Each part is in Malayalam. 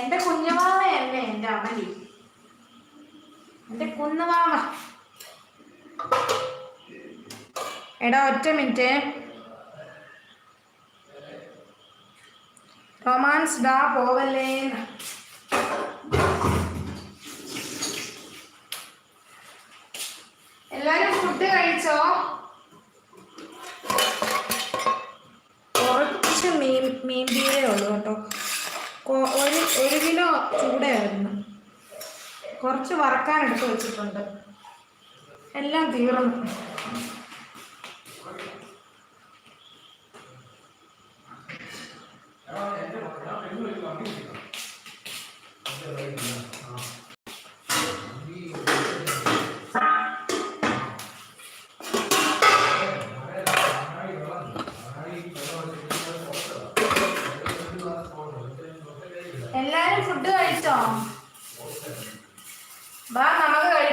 എന്റെ കുഞ്ഞുമാമയല്ലേ എന്റെ അമലി. എന്റെ കുന്നുമാമ എടാ ഒറ്റ മിനിറ്റ്. റൊമാൻസ് ഡാ പോവല്ലേ എല്ലാരും ഫുഡ് കഴിച്ചോ? കുറച്ച് മീൻ മീൻ പീരേ ഉള്ളൂ കേട്ടോ. ഒരു ഒരു കിലോ ചൂടയായിരുന്നു കുറച്ച് വറക്കാൻ എടുത്ത് വെച്ചിട്ടുണ്ട്. എല്ലാം തീർന്നു. എല്ലാരും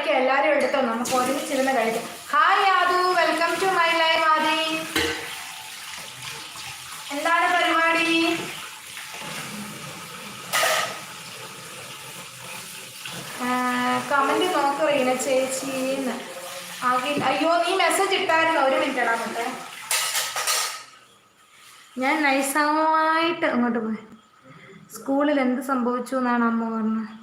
കഴിക്കാം എല്ലാവരും എടുത്തോ? നമുക്ക് ഒരുമിച്ചിരുന്ന് കഴിക്കാം. Hi Yadu welcome to my life Aadi. എന്താണ് പരിപാടി? കമന്റ് നോക്ക് റീന ചേച്ചിന്ന് ആകെ അയ്യോ നീ മെസ്സേജ് ഇട്ടായിരുന്നു? ഒരു മിനിറ്റ് ഇടാൻ ഞാൻ നൈസായിട്ട് അങ്ങോട്ട് പോയി. സ്കൂളിൽ എന്ത് സംഭവിച്ചു എന്നാണ് അമ്മ പറഞ്ഞത്?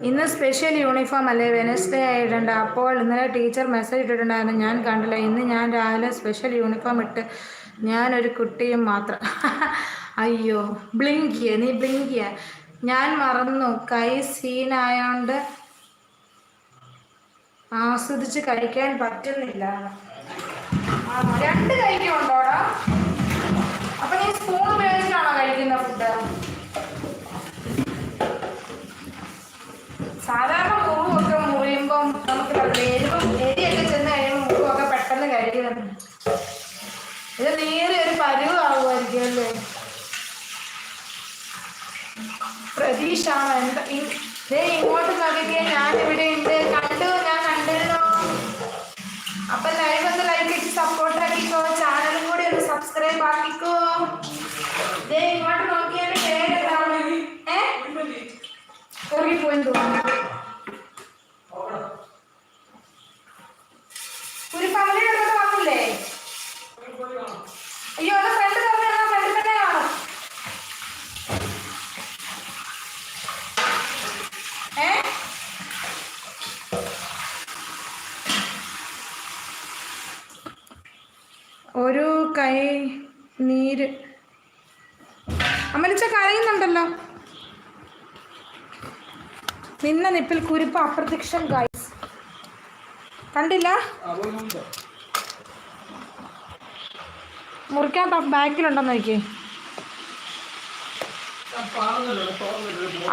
ഇന്ന് സ്പെഷ്യൽ യൂണിഫോം അല്ലേ? വെനസ്ഡേ ആയിട്ടുണ്ട്. അപ്പോൾ ഇന്നലെ ടീച്ചർ മെസ്സേജ് ഇട്ടിട്ടുണ്ടായിരുന്നു. ഞാൻ കണ്ടില്ല. ഇന്ന് ഞാൻ രാവിലെ സ്പെഷ്യൽ യൂണിഫോം ഇട്ട് ഞാനൊരു കുട്ടിയും മാത്രം. അയ്യോ ബ്ലിങ്കിയ നീ ബ്ലിങ്കിയ ഞാൻ മറന്നു. കൈ സീനായോണ്ട് ആസ്വദിച്ച് കഴിക്കാൻ പറ്റുന്നില്ല? രണ്ട് കഴിക്കുന്നുണ്ടോടാ അപ്പൊ നീ സ്പൂൺ ഉപയോഗിച്ചിട്ടാണോ കഴിക്കുന്ന ഫുഡ് സാധാരണ മുറിവൊക്കെ മുറിയുമ്പം നമുക്ക് വേരുമ്പം എരിയൊക്കെ ചെന്ന് കഴിയുമ്പോൾ മുറിവൊക്കെ പെട്ടെന്ന് കഴിക്കുന്നുണ്ട് ഇത് നേരെ ഒരു പരുവാകുമായിരിക്കും അല്ലേ പ്രതീക്ഷാണ് എന്താ ഇങ്ങോട്ട് നോക്കിയാൽ ഞാൻ ഇവിടെ ഉണ്ട്. കണ്ടു ഞാൻ കണ്ടല്ലോ അപ്പൊ ലൈവ് ഒന്ന് ലൈക്ക് സപ്പോർട്ട് ആക്കിക്കോ. ചാനലും കൂടി ഒന്ന് സബ്സ്ക്രൈബ് ആക്കിക്കോ. ഇറങ്ങിപ്പോയി തോന്നുന്നു ഒരു പള്ളിയുടെ അടുത്ത് വന്നില്ലേ അയ്യോ അത് ഫ്രണ്ട് തന്നെ ഫ്രണ്ട് തന്നെ കാണും ഒരു കൈ നീര്. അമലിച്ച കരയുന്നുണ്ടല്ലോ. നിന്ന നിപ്പിൽ കുരിപ്പ് അപ്രത്യക്ഷം ഗൈസ് കണ്ടില്ല? മുറിക്കാത്ത ബാക്കിലുണ്ടെന്ന് എനിക്ക്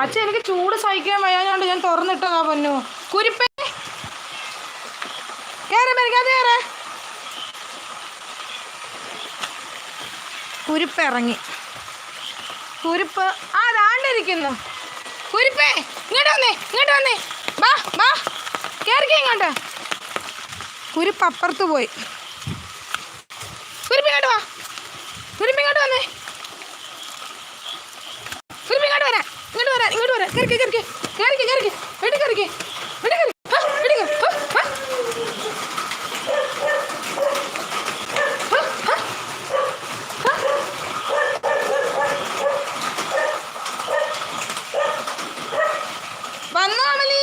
അച്ഛൻ എനിക്ക് ചൂട് സഹിക്കാൻ വയ്യാഞ്ഞോണ്ട് ഞാൻ തുറന്നിട്ടതാ പൊന്നു. കുരിപ്പേ. കേറേ മരിക്കാതെ കേറേ. കുരിപ്പ് ഇറങ്ങി. കുരിപ്പ് ആ ദാണ്ടിരിക്കുന്നു കുരിപ്പേ ഇങ്ങോട്ട് വന്നേ ഇങ്ങോട്ട് വന്നേ. ബാ ബാ കയറിക്കേ ഇങ്ങോട്ട്. കുരിപ്പ് അപ്പുറത്ത് പോയി. കുരിപ്പ് ഇങ്ങോട്ട് വാ കുരിപ്പ് ഇങ്ങോട്ട് വന്നേ കുരിപ്പ് ഇങ്ങോട്ട് വരാൻ ഇങ്ങോട്ട് വരാൻ ഇങ്ങോട്ട് വരാൻ കയറിക്കേ കയറിക്കേ കയറിക്കേ കയറിക്കേ വെട്ടി കയറിക്കേ വെട്ടി കയറി ആ, വെട്ടി കയറി ആ, ആ. ആ, ആ. വന്നോ അമലി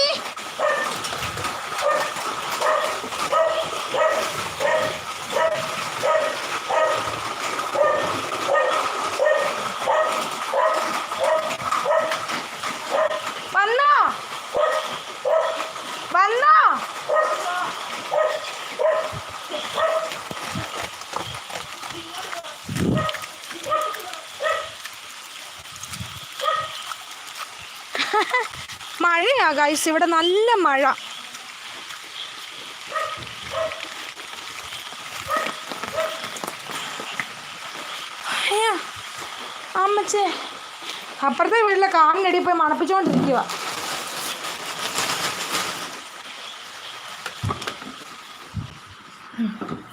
വന്നോ വന്നോ മഴയാ ഇവിടെ നല്ല മഴ. അമ്മച്ചേ. അപ്പുറത്തെ വീട്ടിലെ കാറിനടി പോയി മണപ്പിച്ചുകൊണ്ടിരിക്കുക ഉം.